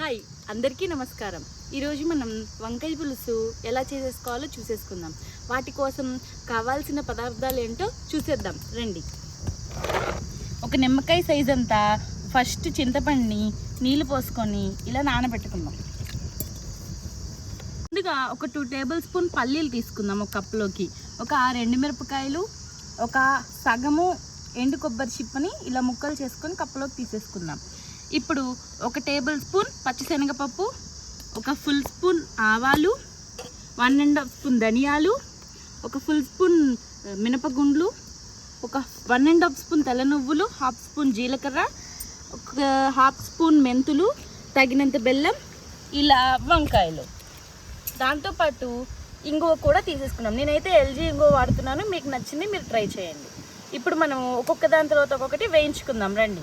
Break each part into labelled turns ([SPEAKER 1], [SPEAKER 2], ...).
[SPEAKER 1] Hi అందరికీ నమస్కారం. ఈరోజు మనం వంకాయ పులుసు ఎలా చేసేసుకోవాలో చూసేసుకుందాం. వాటి కోసం కావాల్సిన పదార్థాలు ఏంటో చూసేద్దాం. రండి. ఒక నిమ్మకాయ సైజ్ అంతా ఫస్ట్ చింతపండుని నీళ్ళు పోసుకొని ఇలా నానబెట్టుకుందాం. ముందుగా ఒక టూ టేబుల్ స్పూన్ పల్లీలు తీసుకుందాం ఒక కప్లోకి ఒక రెండు మిరపకాయలు ఒక సగము ఎండు కొబ్బరి చిప్పని ఇలా ముక్కలు చేసుకొని కప్పులోకి తీసేసుకుందాం. ఇప్పుడు ఒక టేబుల్ స్పూన్ పచ్చిశనగపప్పు ఒక ఫుల్ స్పూన్ ఆవాలు వన్ అండ్ హాఫ్ స్పూన్ ధనియాలు ఒక ఫుల్ స్పూన్ మినపగుండ్లు ఒక వన్ అండ్ హాఫ్ స్పూన్ తెల్ల నువ్వులు హాఫ్ స్పూన్ జీలకర్ర ఒక హాఫ్ స్పూన్ మెంతులు తగినంత బెల్లం ఇలా వంకాయలు. దాంతోపాటు ఇంగువ కూడా తీసేసుకున్నాం. నేనైతే ఎల్జీ ఇంగువ వాడుతున్నాను. మీకు నచ్చింది మీరు ట్రై చేయండి. ఇప్పుడు మనం ఒక్కొక్క దాని తర్వాత ఒక్కొక్కటి వేయించుకుందాం. రండి.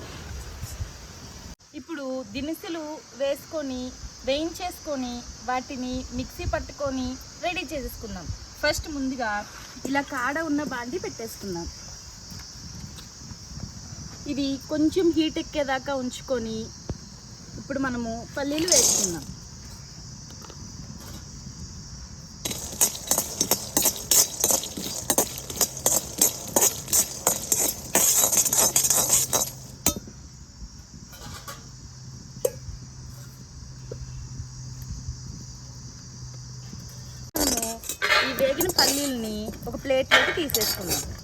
[SPEAKER 1] ఇప్పుడు దినుసులు వేసుకొని వేయించేసుకొని వాటిని మిక్సీ పట్టుకొని రెడీ చేసేసుకుందాం. ఫస్ట్ ముందుగా ఇలా కాడ ఉన్న బాండి పెట్టేసుకుందాం. ఇది కొంచెం హీట్ ఎక్కేదాకా ఉంచుకొని ఇప్పుడు మనము పల్లీలు వేసుకుందాం మనము ఈ వేగిన పల్లీల్ని ఒక ప్లేట్లోకి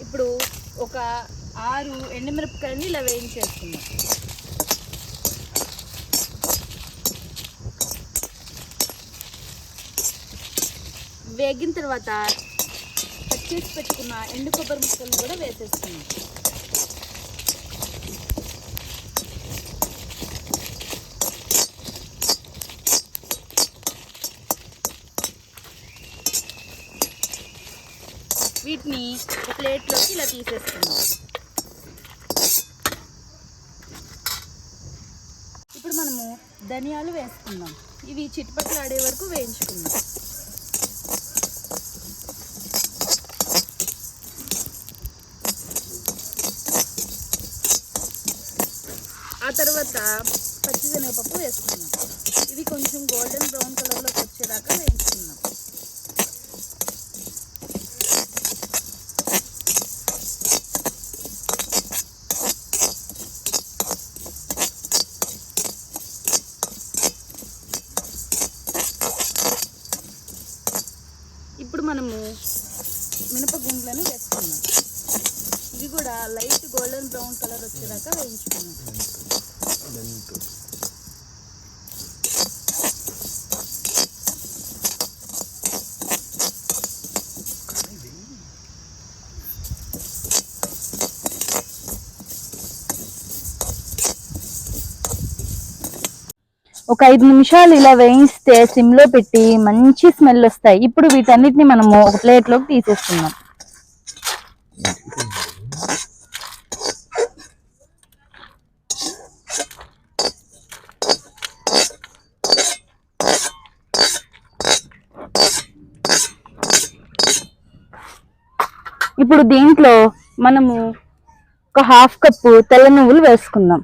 [SPEAKER 1] ఇప్పుడు ఒక ఆరు ఎండుమిరపకాయలని ఇలా వేయించేసుకుందాం. వేగిన తర్వాత కట్ చేసి పెట్టుకున్న ఎండు కొబ్బరి ముక్కలు కూడా వేసేస్తున్నాం వీటిని ప్లేట్లోకి ఇలా తీసేసుకున్నాం ఇప్పుడు మనము ధనియాలు వేసుకుందాం. ఇవి చిట్పట్లు ఆడే వరకు వేయించుకుందాం. ఆ తర్వాత పచ్చిశనగపప్పు వేసుకుందాం. ఇవి కొంచెం గోల్డెన్ బ్రౌన్ కలర్లోకి వచ్చేదాకా వేయించుకుందాం ఇప్పుడు మనము మినపగుండ్లను వేసుకుందాం ఇవి కూడా లైట్ గోల్డెన్ బ్రౌన్ కలర్ వచ్చేదాకా వేయించుకుందాం ఒక ఐదు నిమిషాలు ఇలా వేయిస్తే సిమ్లో పెట్టి మంచి స్మెల్ వస్తాయి. ఇప్పుడు వీటన్నిటిని మనము ఒక ప్లేట్లోకి తీసేస్తున్నాం. ఇప్పుడు దీంట్లో మనము ఒక హాఫ్ కప్పు తెల్ల నువ్వులు వేసుకుందాం.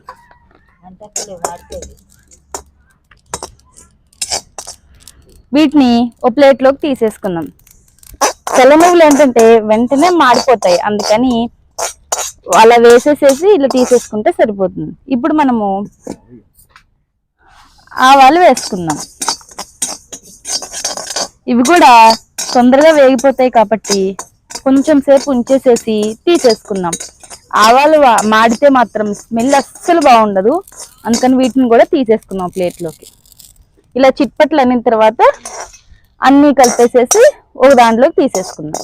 [SPEAKER 1] వీటిని ఓ ప్లేట్లోకి తీసేసుకుందాం. తెల్ల నువ్వులు ఏంటంటే వెంటనే మాడిపోతాయి. అందుకని అలా వేసేసేసి ఇలా తీసేసుకుంటే సరిపోతుంది. ఇప్పుడు మనము ఆవాలు వేసుకుందాం. ఇవి కూడా తొందరగా వేగిపోతాయి కాబట్టి కొంచెం సేపు ఉంచేసేసి తీసేసుకుందాం. ఆవాలు వా- మాడితే మాత్రం స్మెల్ అస్సలు బాగుండదు. అందుకని వీటిని కూడా తీసేసుకుందాం ప్లేట్లోకి. ఇలా చిట్పట్లు అనిన తర్వాత అన్నీ కలిపేసేసి ఒక దాంట్లోకి తీసేసుకుందాం.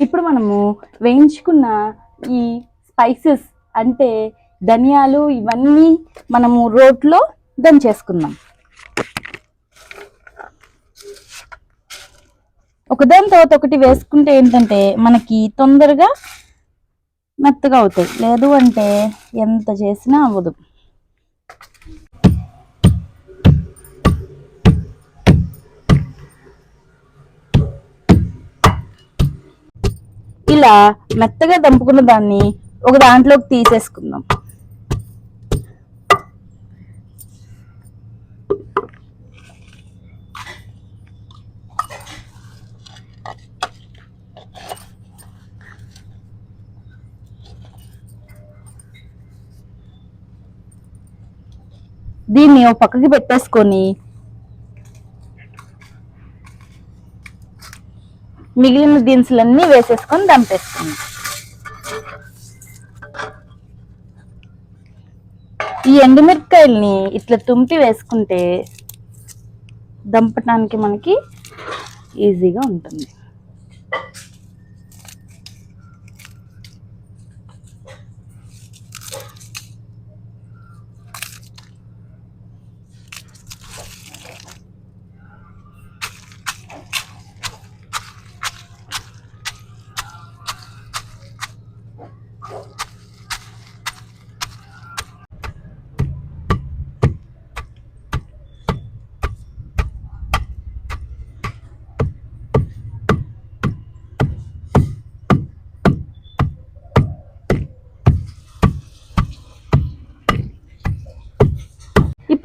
[SPEAKER 1] ఇప్పుడు మనము వేయించుకున్న ఈ స్పైసెస్ అంటే ధనియాలు ఇవన్నీ మనము రోట్లో దంచేసుకుందాం. ఒకదాని తర్వాత ఒకటి వేసుకుంటే ఏంటంటే మనకి తొందరగా మెత్తగా అవుతాయి. లేదు అంటే ఎంత చేసినా అవ్వదు. ఇలా మెత్తగా దంపుకున్న దాన్ని ఒక దాంట్లోకి తీసేసుకుందాం. దీన్ని ఓ పక్కకి పెట్టేసుకొని మిగిలిన దినుసులన్నీ వేసేసుకొని దంపేసుకుందాం ఈ ఎండుమిరపకాయల్ని ఇట్లా తుంపి వేసుకుంటే దంపటానికి మనకి ఈజీగా ఉంటుంది.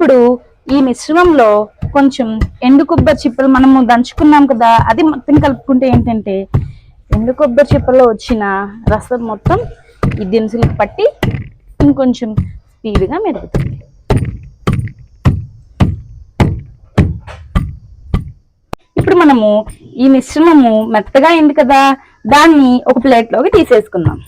[SPEAKER 1] ఇప్పుడు ఈ మిశ్రమంలో కొంచెం ఎండు కొబ్బరి చిప్పలు మనము దంచుకున్నాం కదా అది మొత్తం కలుపుకుంటే ఏంటంటే ఎండు కొబ్బరి చిప్పలో వచ్చిన రసం మొత్తం ఈ దినుసులకు పట్టి ఇంకొంచెం స్పీడ్గా మెరుగుతుంది ఇప్పుడు మనము ఈ మిశ్రమము మెత్తగా అయింది కదా దాన్ని ఒక ప్లేట్లోకి తీసేసుకుందాం.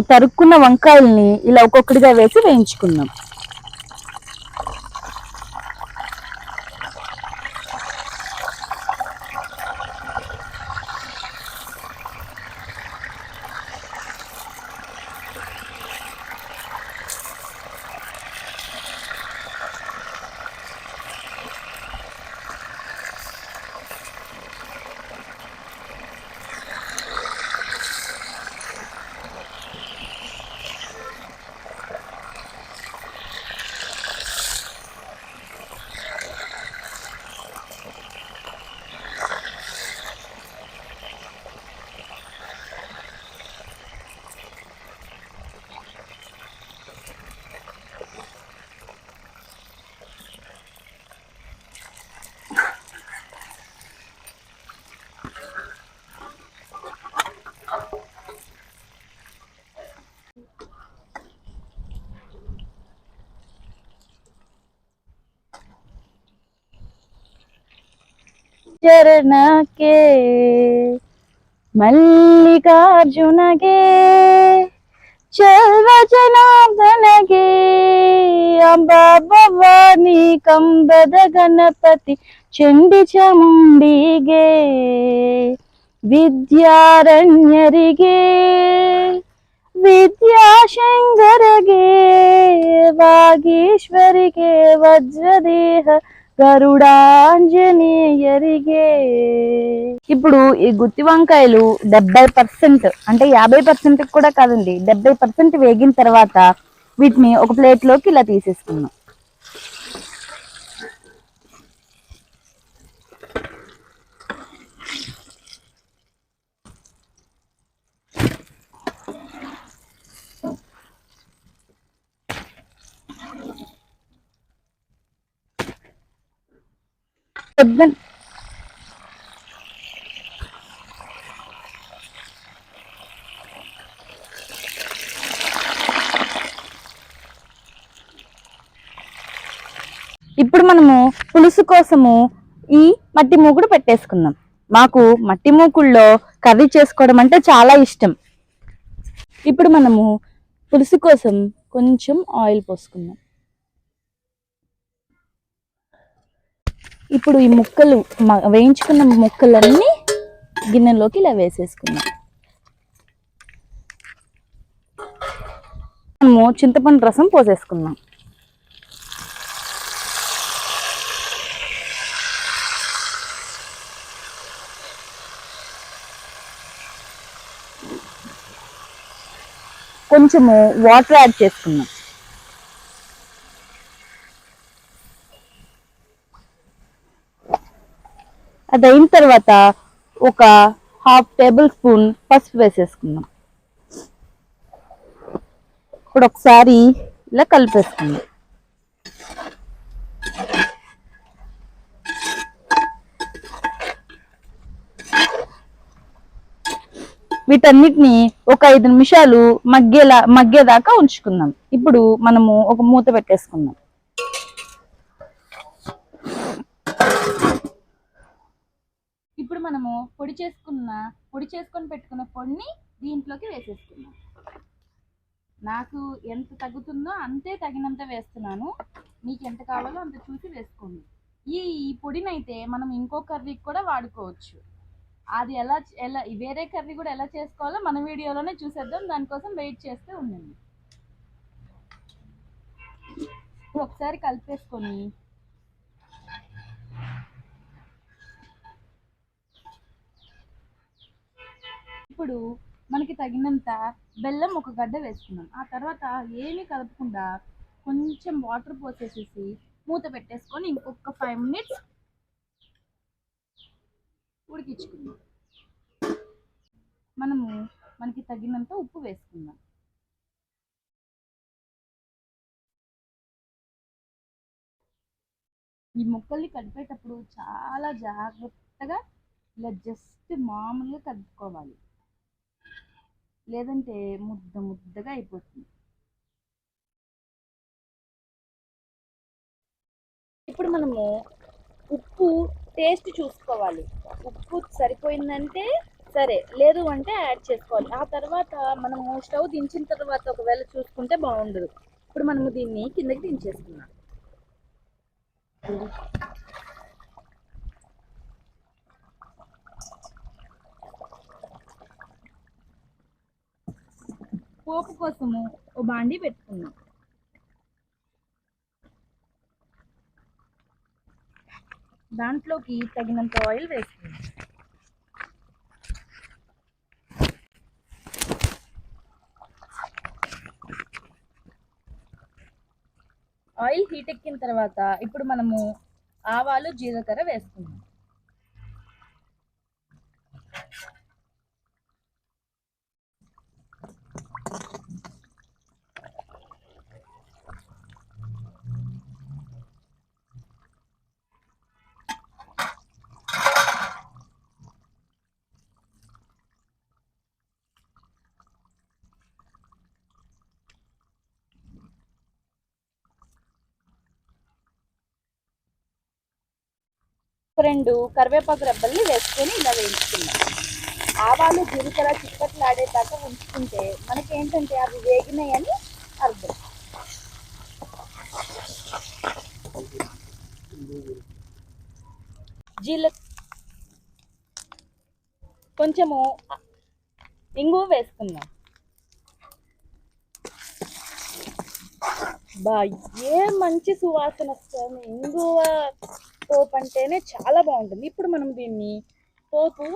[SPEAKER 1] తరుక్కున్న వంకాయల్ని ఇలా ఒక్కొక్కటిగా వేసి వేయించుకుందాం. चरण के मल्लिकार्जुन के चल जनार्दन गे अंबा भवानी कंबद गणपति चंडी चमुंडी गे विद्यारण्यरिगे विद्याशंगर गे वागीश्वरी गे वज्रदेह గరుడాంజనేయరిగే. ఇప్పుడు ఈ గుత్తి వంకాయలు డెబ్బై పర్సెంట్ అంటే యాభై పర్సెంట్ కూడా కాదండి డెబ్బై పర్సెంట్ వేగిన తర్వాత వీటిని ఒక ప్లేట్లోకి ఇలా తీసేసుకున్నాం పెద్ద ఇప్పుడు మనము పులుసు కోసము ఈ మట్టి మూకుడు పెట్టేసుకుందాం. మాకు మట్టి మూకుల్లో కర్రీ చేసుకోవడం అంటే చాలా ఇష్టం. ఇప్పుడు మనము పులుసు కోసం కొంచెం ఆయిల్ పోసుకుందాం. ఇప్పుడు ఈ ముక్కలు వేయించుకున్న ముక్కలన్నీ గిన్నెలోకి ఇలా వేసేసుకున్నాం మనము చింతపండు రసం పోసేసుకున్నాం కొంచెము వాటర్ యాడ్ చేసుకున్నాం అది అయిన తర్వాత ఒక హాఫ్ టేబుల్ స్పూన్ పసుపు వేసేసుకుందాం. ఇప్పుడు ఒకసారి ఇలా కలిపేసుకుందాం. వీటన్నిటిని ఒక ఐదు నిమిషాలు మగ్గేలా మగ్గేదాకా ఉంచుకుందాం. ఇప్పుడు మనము ఒక మూత పెట్టేసుకుందాం ఇప్పుడు మనము పొడి చేసుకున్న పొడి చేసుకొని పెట్టుకున్న పొడిని దీంట్లోకి వేసేసుకున్నాం నాకు ఎంత తగ్గుతుందో అంతే తగినంత వేస్తున్నాను. మీకు ఎంత కావాలో అంత చూసి వేసుకోండి. ఈ ఈ పొడినైతే మనం ఇంకో కర్రీకి కూడా వాడుకోవచ్చు. అది ఎలా ఎలా వేరే కర్రీ కూడా ఎలా చేసుకోవాలో మన వీడియోలోనే చూసేద్దాం. దానికోసం వెయిట్ చేస్తూ ఉండండి. ఒకసారి కలిపేసుకొని ఇప్పుడు మనకి తగినంత బెల్లం ఒక గడ్డ వేసుకున్నాం. ఆ తర్వాత ఏమీ కలపకుండా కొంచెం వాటర్ పోసేసేసి మూత పెట్టేసుకొని ఇంకొక ఫైవ్ మినిట్స్ ఉడికించుకుందాం. మనము మనకి తగినంత ఉప్పు వేసుకుందాం. ఈ ముక్కల్ని కలిపేటప్పుడు చాలా జాగ్రత్తగా ఇలా జస్ట్ మామూలుగా కలుపుకోవాలి. లేదంటే ముద్ద ముద్దగా అయిపోతుంది. ఇప్పుడు మనము ఉప్పు టేస్ట్ చూసుకోవాలి. ఉప్పు సరిపోయిందంటే సరే లేదు అంటే యాడ్ చేసుకోవాలి. ఆ తర్వాత మనము స్టవ్ దించిన తర్వాత ఒకవేళ చూసుకుంటే బాగుండదు. ఇప్పుడు మనము దీన్ని కిందకి దించేసుకున్నాం పోపు కోసము ఓ బాండి పెట్టుకున్నాం. దాంట్లోకి తగినంత ఆయిల్ వేసుకుందాం ఆయిల్ హీట్ ఎక్కిన తర్వాత ఇప్పుడు మనము ఆవాలు జీలకర్ర వేసుకుందాం. రెండు కరివేపాకు రెబ్బల్ని వేసుకొని ఇలా వేయించుకున్నాం ఆవాలు జీలకర్ర చిక్కట్లాడేదాకా ఉంచుకుంటే మనకేంటంటే అవి వేగినాయని అర్థం. జీల కొంచెము ఇంగువ వేసుకుందాం. బా ఏ మంచి సువాసన వస్తుంది. ఇంగువ పోపు అంటేనే చాలా బాగుంటుంది. ఇప్పుడు మనం దీన్ని పోపు